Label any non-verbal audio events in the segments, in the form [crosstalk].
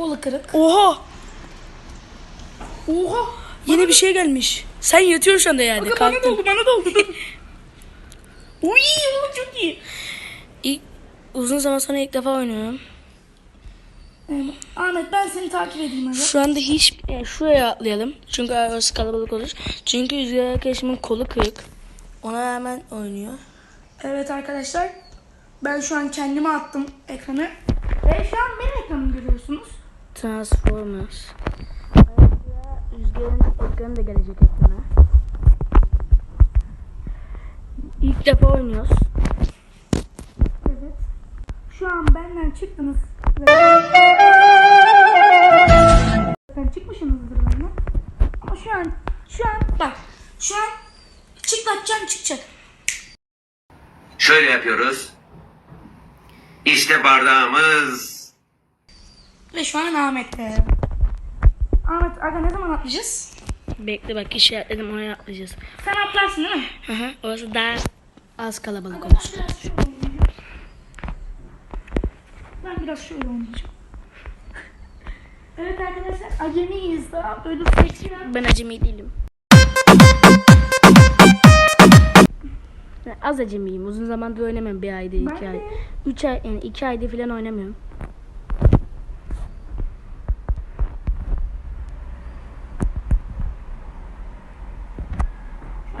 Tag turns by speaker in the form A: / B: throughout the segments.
A: Kolu kırık.
B: Oha!
A: Oha.
B: Yeni bir şey gelmiş. Sen yatıyorsun şu anda yani.
A: Kanka bana
B: kalktın.
A: doldu bana doldu. [laughs] Uy oğlum çok iyi.
B: İlk, uzun zaman sonra ilk defa oynuyorum.
A: Ahmet ben seni takip edeyim hadi.
B: Şu anda hiç e, şuraya atlayalım. Çünkü arası kalabalık olur. Çünkü Rüzgar arkadaşımın kolu kırık. Ona hemen oynuyor.
A: Evet arkadaşlar. Ben şu an kendime attım ekranı. Ve şu an benim ekranımı görüyorsunuz.
B: Transformers. Ayrıca Rüzgar'ın ekranı da gelecek ekrana. İlk defa oynuyoruz.
A: Evet. Şu an benden çıktınız. Ve... Sen çıkmışsınızdır benden. Ama şu an, şu an bak. Şu an çıklatacağım çıkacak.
C: Şöyle yapıyoruz. İşte bardağımız.
A: Ve şu an Ahmet'te. Ahmet aga ne zaman atlayacağız?
B: Bekle bak işaretledim oraya atlayacağız.
A: Sen atlarsın değil mi?
B: Hı hı. Orası daha az kalabalık olur.
A: Ben biraz şöyle oynayacağım. [laughs] evet arkadaşlar acemiyiz daha böyle seçilen.
B: Ben acemi değilim. Ben az acemiyim. Uzun zamandır oynamıyorum. Bir ayda, iki
A: Ben
B: ay.
A: de.
B: Üç ay, yani iki ayda falan oynamıyorum.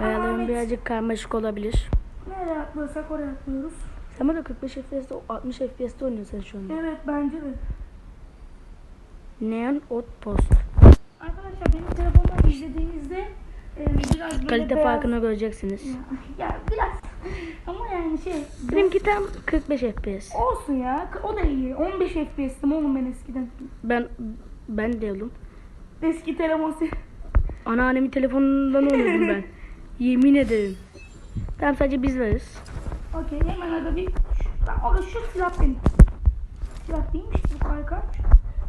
B: Ayarlarım
A: Ahmet.
B: Birazcık karmaşık olabilir.
A: Nereye atlıyorsak oraya atlıyoruz.
B: Sen burada 45 FPS'te, 60 FPS'te oynuyorsun şu anda.
A: Evet bence de.
B: Neon Outpost.
A: Arkadaşlar benim telefondan izlediğinizde e, biraz böyle
B: Kalite
A: beyaz-
B: farkını göreceksiniz.
A: Ya biraz [laughs] ama yani şey
B: Benimki tam 45 FPS.
A: olsun ya o da iyi. 15 FPS'tim oğlum ben eskiden.
B: Ben ben de oğlum.
A: Eski telefon
B: Anneannemin telefonundan oynuyordum ben. [laughs] Yemin ederim. Tamam sadece biz varız.
A: Okey hemen aga bir aga şu silah benim. Silah değilmiş bu kaykay.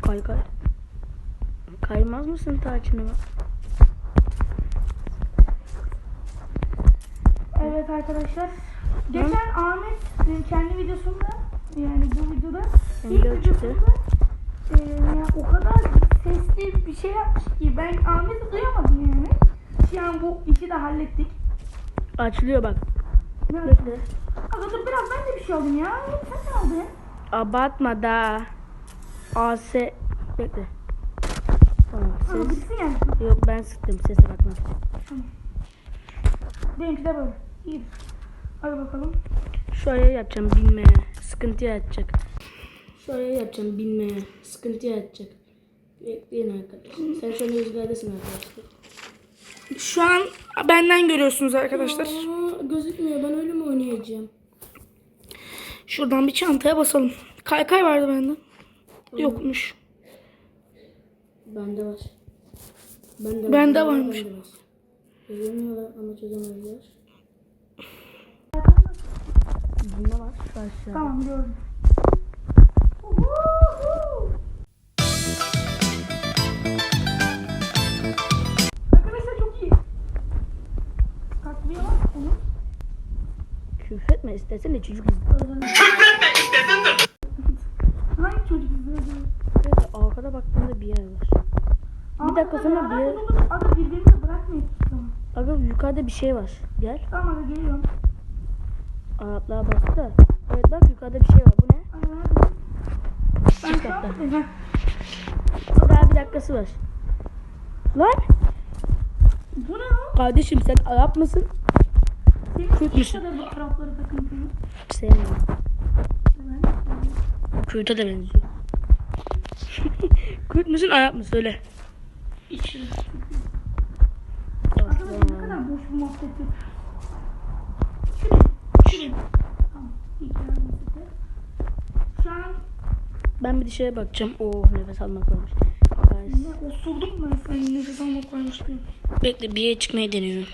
B: Kay kay. Kaymaz mısın tarçını bak?
A: Evet arkadaşlar. Geçen Ahmet e, kendi videosunda yani bu videoda ilk videosunda e, ya o kadar sesli bir şey yapmış ki ben Ahmet'i duyamadım yani. An bu işi de hallettik.
B: Açılıyor bak.
A: Ya,
B: Bekle.
A: Aga dur biraz ben de bir şey aldım ya. Sen ne aldın?
B: Abartma da. AS. Bekle. Tamam
A: Ama
B: ses.
A: bitsin yani.
B: Yok ben sıktım sese bakma.
A: Benimki de böyle. İyi. Hadi bakalım.
B: Şuraya yapacağım binmeye. Sıkıntı yaratacak. Şuraya yapacağım binmeye. Sıkıntı yaratacak. Bekleyin arkadaşlar. Sen an rüzgardasın arkadaşlar.
A: Şu an benden görüyorsunuz arkadaşlar.
B: Aa, gözükmüyor. Ben öyle mi oynayacağım?
A: Şuradan bir çantaya basalım. Kaykay vardı bende. Yokmuş.
B: Bende var. Bende,
A: Bende varmış.
B: Bende var. Çözemiyorlar ama çözemezler. Bunda var.
A: Tamam gördüm.
B: Küfretme istersen de çocuk izliyor.
A: Hangi çocuk izliyor?
B: Evet, arkada baktığında bir yer var.
A: Ama
B: dakika
A: aga
B: sonra bir-
A: bulunduk. Aga birbirimizi bırakmayın.
B: Aga yukarıda bir şey var. Gel.
A: Tamam aga geliyorum.
B: Araplığa bastı da. Evet bak yukarıda bir şey var. Bu ne? Çık
A: buradayım.
B: Daha bir dakikası var. Lan
A: Bu ne
B: kardeşim sen Arap mısın? Müsün?
A: kadar bu Arapları takıntını?
B: Sevmiyorum.
A: Ben
B: Kürt'e de benziyor. [laughs] Kürt müsün Arap mısın? Söyle.
A: Arkadaşlar ne kadar boş bir muhabbet. Şuraya. Şu an
B: Ben bir dışarıya bakacağım. Oo nefes almak varmış.
A: Ne osurdum ben senin nefes almak varmıştım.
B: Bekle bir yere çıkmayı deniyorum.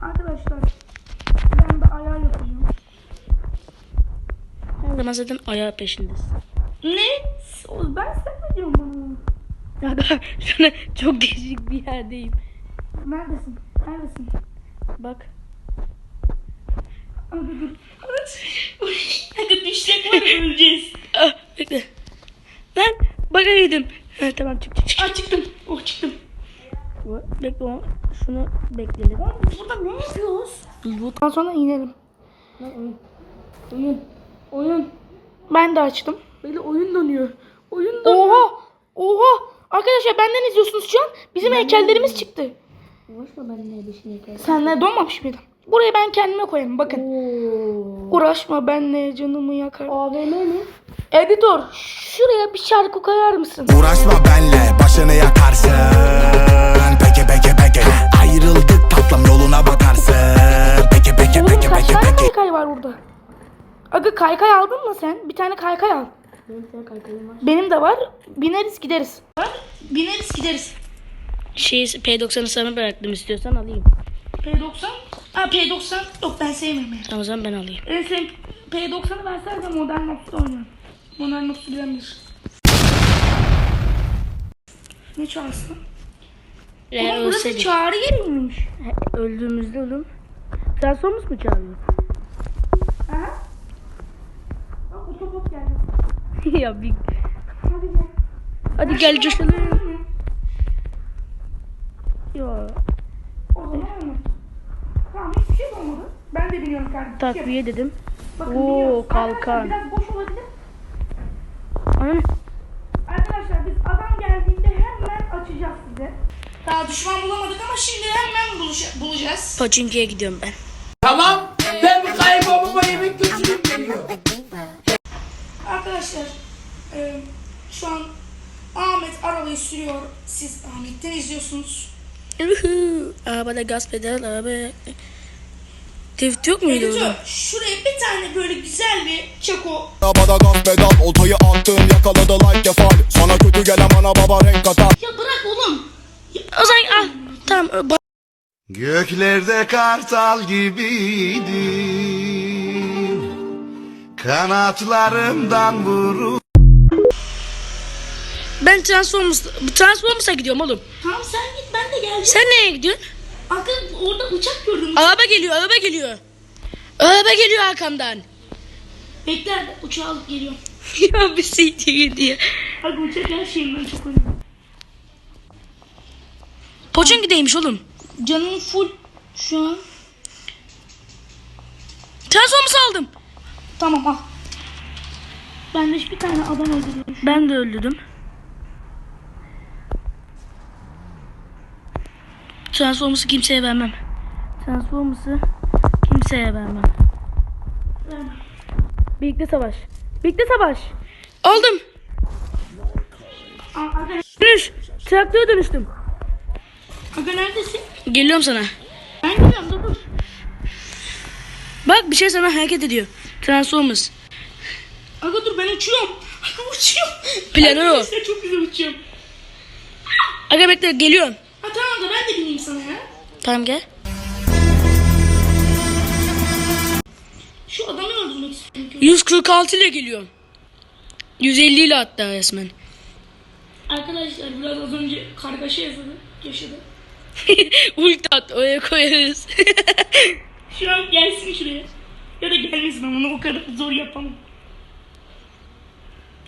A: Arkadaşlar ben bir ayar yapacağım.
B: Zaman zaten ayağı peşindesin.
A: Ne? O- Ben sen mi diyorsun bana?
B: Aga an çok değişik bir yerdeyim.
A: Neredesin? Neredesin?
B: Bak.
A: Aga dur. Aga düşecek var öleceğiz.
B: Ah, bekle. Lan bak neredeydim? Ha, tamam çık çık çık.
A: Aa çıktım. Oh çıktım.
B: Bekle. Şunu bekleyelim.
A: Oğlum burada ne yapıyoruz?
B: Bundan sonra inelim. Lan oyun. Oyun. Oyun.
A: Ben de açtım.
B: Böyle oyun dönüyor. Oyun dönüyor.
A: Oha! Oha! Arkadaşlar benden izliyorsunuz şu an. Bizim heykellerimiz çıktı.
B: Uğraşma benimle bir şey yaparsın.
A: Senle donmamış mıydın? Burayı ben kendime koyayım bakın.
B: Oo.
A: Uğraşma benle canımı yakar.
B: AVM mi?
A: Editör şuraya bir şarkı koyar mısın?
D: Uğraşma benle başını yakarsın Peki peki peki Ayrıldık tatlım yoluna bakarsın
A: Aga kaykay aldın mı sen? Bir tane kaykay al.
B: Benim sana kaykayım var.
A: Benim de var. Bineriz gideriz. Bineriz gideriz.
B: Şey P90'ı sana bıraktım istiyorsan alayım.
A: P90? Aa P90 yok ben sevmiyorum yani.
B: Tamam o zaman ben alayım.
A: En sev P90'ı ben sadece Modern Ox'ta oynuyorum. Modern Ox'u bilen bilir. Ne?
B: Eğer
A: Oğlum burası çağrı yeri miymiş?
B: Öldüğümüzde oğlum. Transformers mu çağırıyor?
A: Aha. [laughs]
B: Ya bir...
A: Hadi gel.
B: Hadi gel coşalım. Ya
A: O zaman olmadı. Tamam hiçbir şey olmadı. Ben de biliyorum kardeşim.
B: takviye dedim.
A: Bakın
B: Oo,
A: biliyoruz.
B: kalkan.
A: Arkadaşlar Biraz boş olabilir.
B: Anam.
A: Arkadaşlar biz adam geldiğinde hemen açacağız size. Daha düşman bulamadık ama şimdi hemen bulacağız.
B: Paçinki'ye gidiyorum ben.
A: Sürüyor. Siz Ahmet'ten izliyorsunuz.
B: Uhu. Arabada gaz pedal araba. Drift yok muydu orada?
A: Editör şuraya bir tane böyle güzel bir çako.
D: Arabada gaz pedal oltayı attın yakaladı like kefal Sana kötü gelen bana baba renk katar
A: Ya bırak oğlum.
B: O zaman al. Tamam. ba-
D: Göklerde kartal gibiydin Kanatlarımdan vurup
B: Ben Transformers, Transformers'a gidiyorum oğlum.
A: Tamam sen git ben de geleceğim.
B: Sen nereye gidiyorsun?
A: Arka orada uçak gördüm.
B: Araba geliyor, araba geliyor. Araba geliyor arkamdan.
A: Bekler uçağı alıp geliyorum. [laughs]
B: ya bir şey değil diye.
A: Hadi uçak her şeyimden çok önemli.
B: Poçinki'deymiş oğlum.
A: Canım full şu an.
B: Transformers aldım.
A: Tamam al. Ben de bir tane adam öldürüyorum.
B: Ben de öldürdüm. Transformers'ı kimseye vermem. Transformers'ı kimseye vermem. Birlikte savaş. Birlikte savaş. Aldım. Dönüş. Traktöre dönüştüm.
A: aga neredesin?
B: Geliyorum sana.
A: Ben gidiyorum dur dur.
B: Bak bir şey sana hareket ediyor. Transformers.
A: Aga dur ben uçuyorum. Aga [laughs] uçuyorum.
B: Planı o.
A: Çok güzel uçuyorum.
B: Aga bekle geliyorum.
A: Da ben de bineyim sana ya.
B: Tamam gel.
A: Şu adamı öldürmek istiyorum.
B: 146 ile geliyorum. 150 ile hatta resmen.
A: Arkadaşlar biraz az önce kargaşa yaşadı. yaşadı. [laughs]
B: Ulti at oraya koyarız. [laughs]
A: Şu an gelsin şuraya. Ya da gelmesin ama onu o kadar zor yapamam.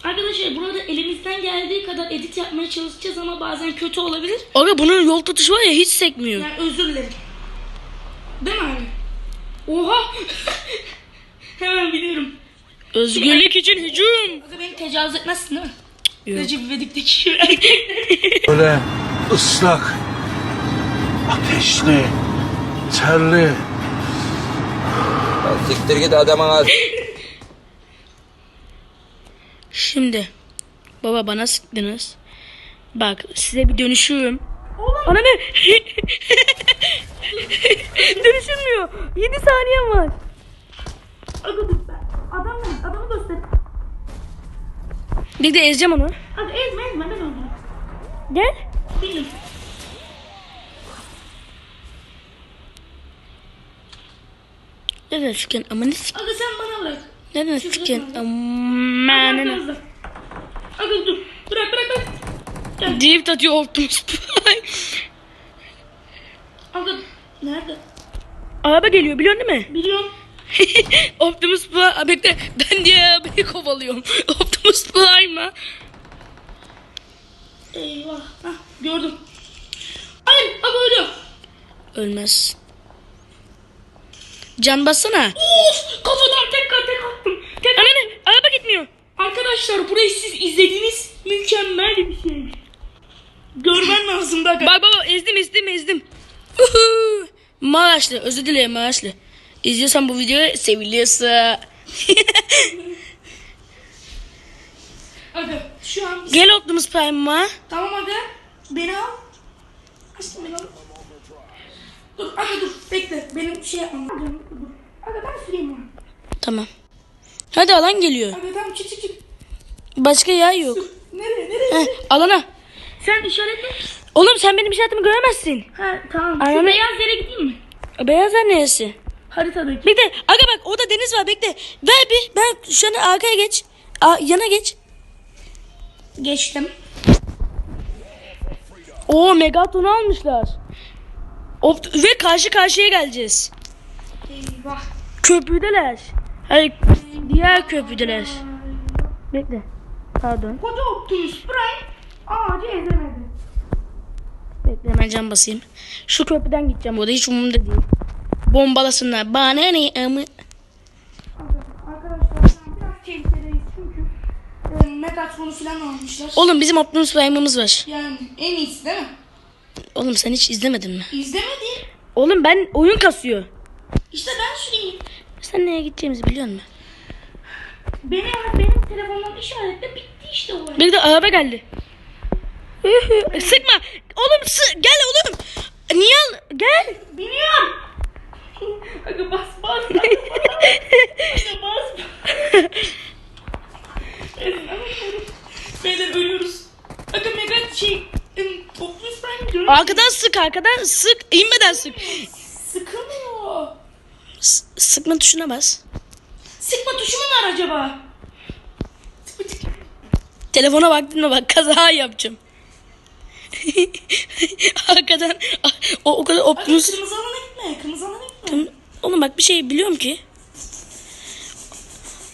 A: Arkadaşlar burada elimizden geldiği kadar edit yapmaya çalışacağız ama bazen kötü olabilir.
B: Aga bunun yol tutuşu var ya hiç sekmiyor.
A: Yani özür dilerim. Değil mi abi? Oha! [laughs] Hemen biliyorum.
B: Özgürlük için hücum.
A: Aga beni tecavüz etmezsin değil mi?
B: Yok.
A: Recep İvedik'teki şu erkekler. [laughs]
E: Böyle ıslak, ateşli, terli.
F: Siktir git adama [laughs]
B: Şimdi baba bana sıktınız. Bak size bir dönüşüyorum. Ana ne? [laughs] Dönüşülmüyor. 7 saniyem var.
A: Aga dur ben. Adam nerede? Adamı göster.
B: Bir de ezeceğim onu.
A: Aga ezme ezme ben öldürürüm.
B: Gel.
A: Bilin.
B: Neden sıkın amanı sik.
A: Aga sen bana bırak.
B: Neden
A: biraz da. Aga dur. Bırak bırak bırak.
B: Drift atıyor Optimus Prime.
A: Aga nerede?
B: Araba geliyor biliyorsun değil mi?
A: Biliyorum. [laughs]
B: Optimus Prime. Bekle ben diye arabayı kovalıyorum. [laughs] Optimus Prime'a.
A: Eyvah. Hah, gördüm. Hayır abi ölüyor.
B: Ölmez. Can bassana.
A: Of kafadan tekrar tek attım. Tek
B: Anne araba gitmiyor.
A: Arkadaşlar burayı siz izlediğiniz mükemmel bir şey. Görmen lazım da.
B: Bak baba ezdim ezdim ezdim. Uhu. Maraşlı özür dilerim Maraşlı. İzliyorsan bu videoyu seviliyorsa. [laughs]
A: Aga şu an
B: Gel Optimus Prime'a.
A: tamam aga beni al. Aşkım beni al. Dur aga dur bekle benim şey yapmam lazım. Dur. Aga ben süreyim onu.
B: Tamam. Hadi alan geliyor.
A: Aga tamam çık çık çık.
B: Başka yer yok.
A: Nereye nereye?
B: Heh, alana.
A: Sen işaretle.
B: Oğlum sen benim işaretimi göremezsin.
A: Ha tamam.
B: Ayağını-
A: Şu beyaz yere gideyim mi?
B: Beyazlar neresi?
A: Haritadaki.
B: Bekle. Aga bak orada deniz var bekle. Ver bir. Ben şu an arkaya geç. Aa, yana geç.
A: Geçtim.
B: Oo Megatron'u almışlar. Opt- ve karşı karşıya geleceğiz.
A: Eyvah.
B: Köprüdeler. Hayır diğer köprüdeler. Bekle. Pardon.
A: Koca Optimus Prime ağacı ezemedi.
B: Bekle hemen cam basayım. Şu köprüden gideceğim orada hiç umurumda değil. Bombalasınlar. Bana ne amı.
A: E, Megatron'u falan almışlar.
B: Oğlum bizim Optimus Prime'ımız var.
A: Yani en iyisi değil mi?
B: Oğlum sen hiç izlemedin mi?
A: İzlemedi.
B: Oğlum ben oyun kasıyor.
A: İşte ben süreyim.
B: Sen neye gideceğimizi biliyor musun?
A: Beni benim telefondan işaretle bitti işte o.
B: Bir de araba geldi. Sıkma. Oğlum sı gel oğlum. Niye al? Gel.
A: Biniyorum. Aga bas bas. Aga bas. Beyler ölüyoruz. Aga mega şey em, Optimus Prime dönüyor.
B: Arkadan sık arkadan sık. İnmeden sık.
A: Sıkılmıyor.
B: S- sıkma tuşuna bas.
A: Sıkma tuşu mu var acaba?
B: Telefona baktın mı bak kaza yapacağım. [laughs] arkadan o, o kadar Optimus.
A: kırmızı alana gitme. Kırmızı alana gitme.
B: Oğlum bak bir şey biliyorum ki.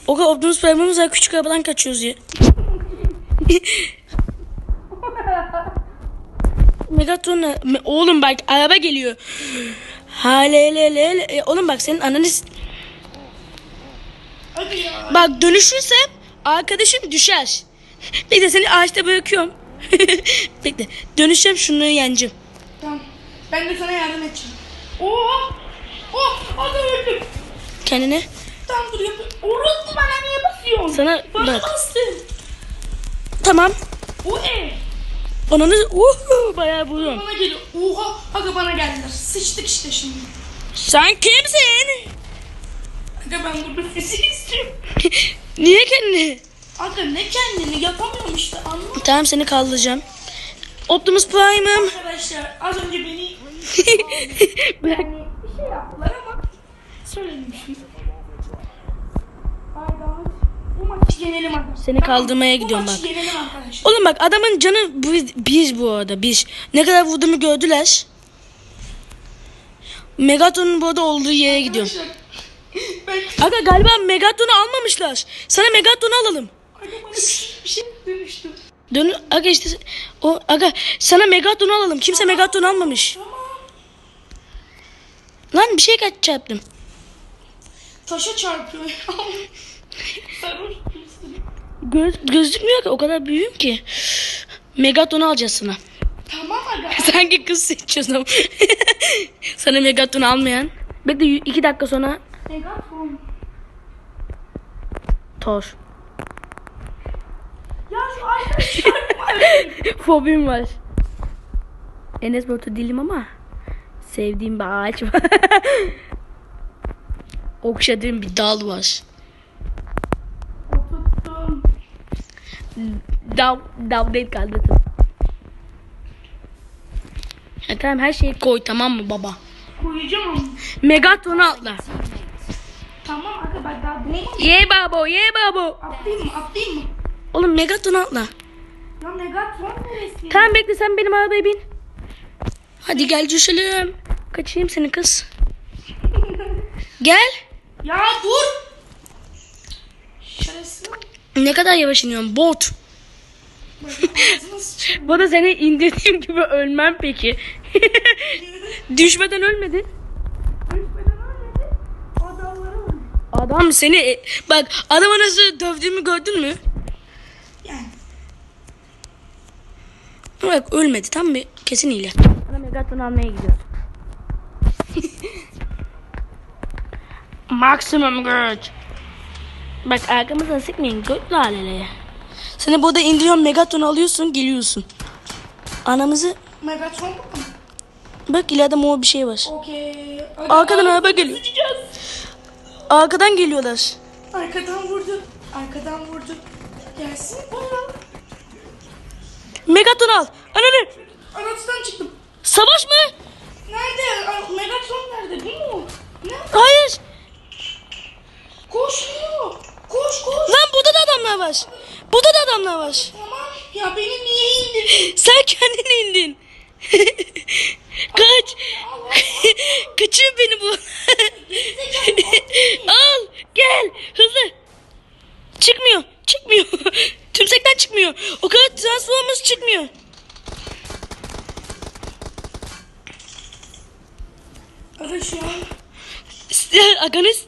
B: O kadar Optimus Prime'ımız var küçük arabadan kaçıyoruz ya. [laughs] Megatron ne- Me- oğlum bak araba geliyor. Halelelele. E, Oğlum bak senin
A: ya.
B: Bak dönüşürsem arkadaşım düşer. [laughs] Bekle seni ağaçta bırakıyorum. [laughs] Bekle dönüşeceğim şunları yeneceğim.
A: Tamam. Ben de sana yardım edeceğim. Oh! Oh! Aga öldüm.
B: Kendine
A: Tamam dur yapayım. Orası bana niye basıyorsun?
B: Sana
A: Bana
B: bak.
A: bastın.
B: tamam.
A: O e.
B: Ananı uh, bayağı vuruyorum.
A: Bana geliyor. Oha! Aga bana geldiler. Sıçtık işte şimdi.
B: Sen kimsin?
A: Aga ben burada sesi istiyorum. [laughs]
B: Niye kendini?
A: Aga ne kendini yapamıyorum işte anladın
B: Tamam seni kaldıracağım. Optimus Prime'ım.
A: Arkadaşlar az önce beni [laughs]
B: Bırak.
A: bir şey yaptılar ama söylemişim. Hayda. Bu maçı yenelim arkadaşlar.
B: Seni kaldırmaya
A: Bu
B: gidiyorum
A: maçı
B: bak.
A: yenelim arkadaşlar.
B: Oğlum bak adamın canı bu, bir bu arada bir. Ne kadar vurduğumu gördüler. Megatron'un bu arada olduğu yere gidiyorum.
A: Arkadaşlar, Ben
B: Aga galiba Megatron'u almamışlar. Sana Megatron'u alalım.
A: Aga bana bir şey, şey.
B: Dön aga işte o aga sana Megatron'u alalım. Kimse Megatron almamış.
A: Tamam.
B: Lan bir şey kaç çarptım.
A: Taşa çarpıyor. [laughs]
B: Göz, gözükmüyor ki o kadar büyüğüm ki. Megatron'u alacağız sana.
A: Tamam aga. [laughs]
B: Sanki kız seçiyorsun. [laughs] sana Megatron'u almayan. Bekle iki dakika sonra
A: Megatron.
B: Thor.
A: Ya şu çarpma. [laughs]
B: Fobim var. Enes Batur değilim ama sevdiğim bir ağaç var. Okşadığım bir dal var. Dav, dav değil kaldı. Ya tamam her şeyi koy tamam mı baba?
A: Koyacağım.
B: Megatron'u atla.
A: Tamam aga daha bunu
B: Ye babo ye babo.
A: atlayayım mı atlayayım mı?
B: Oğlum Megatron'u atla.
A: Ya Megatron neresi?
B: Tamam bekle sen benim arabaya bin. Hadi gel düşelim. Kaçayım seni kız. [laughs] Gel.
A: ya dur. Şerefsiz.
B: Ne kadar yavaş iniyorsun bot. Bu da seni indirdiğim gibi ölmem peki. [laughs] Düşmeden ölmedin. Adam seni e, bak adamı nasıl dövdüğümü gördün mü?
A: Yani.
B: Bak ölmedi tam bir kesin hile. Bana Megatron almaya gidiyor. [laughs] Maximum güç. Bak arkamızdan sıkmayın götlü aleleye. Seni burada indiriyorum Megatron alıyorsun geliyorsun. Anamızı
A: Megatron mu?
B: bak ileride mor bir şey var.
A: Okey. Hadi
B: Arkadan araba geliyor.
A: sıçacağız.
B: Arkadan geliyorlar.
A: Arkadan vurdu. Arkadan vurdu. Gelsin bana.
B: Megatron al. Ananı.
A: Anasından çıktım.
B: Savaş mı?
A: Nerede? Aa, Megatron nerede? Bu mu? Ne?
B: Hayır.
A: Koşmuyor. Koş koş.
B: Lan burada da adamlar var. Burada da adamlar var.
A: Tamam. Ya beni niye indirdin? [laughs]
B: Sen kendin indin. [laughs] Kaç. [laughs] Kaçıyor beni bu. Al gel hızlı. Çıkmıyor çıkmıyor. Tümsekten çıkmıyor. O kadar transformers çıkmıyor.
A: Aga şu an
B: Aganis